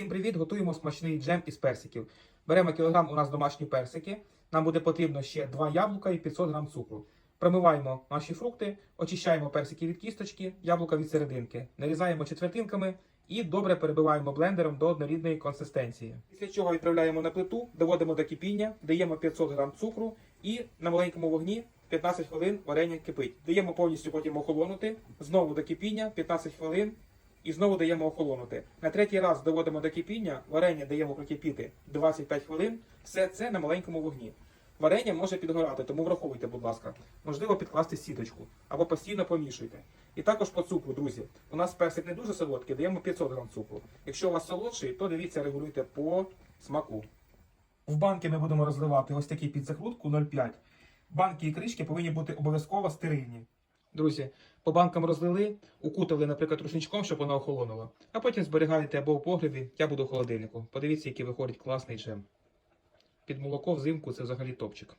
Всім привіт! Готуємо смачний джем із персиків. Беремо кілограм у нас домашні персики. Нам буде потрібно ще 2 яблука і 500 грам цукру. Промиваємо наші фрукти, очищаємо персики від кісточки, яблука від серединки, нарізаємо четвертинками і добре перебиваємо блендером до однорідної консистенції. Після чого відправляємо на плиту, доводимо до кипіння, даємо 500 грам цукру і на маленькому вогні 15 хвилин варення кипить. Даємо повністю потім охолонути, знову до кипіння 15 хвилин і знову даємо охолонути. На третій раз доводимо до кипіння, варення даємо прокипіти 25 хвилин. Все це на маленькому вогні. Варення може підгорати, тому враховуйте, будь ласка. Можливо, підкласти сіточку або постійно помішуйте. І також по цукру, друзі. У нас персик не дуже солодкий, даємо 500 грам цукру. Якщо у вас солодший, то дивіться, регулюйте по смаку. В банки ми будемо розливати ось такий під закрутку 0,5. Банки і кришки повинні бути обов'язково стерильні. Друзі, по банкам розлили, укутали, наприклад, рушничком, щоб вона охолонула. А потім зберігаєте або в погребі, буду в холодильнику. Подивіться, який виходить класний джем. Під молоко взимку це взагалі топчик.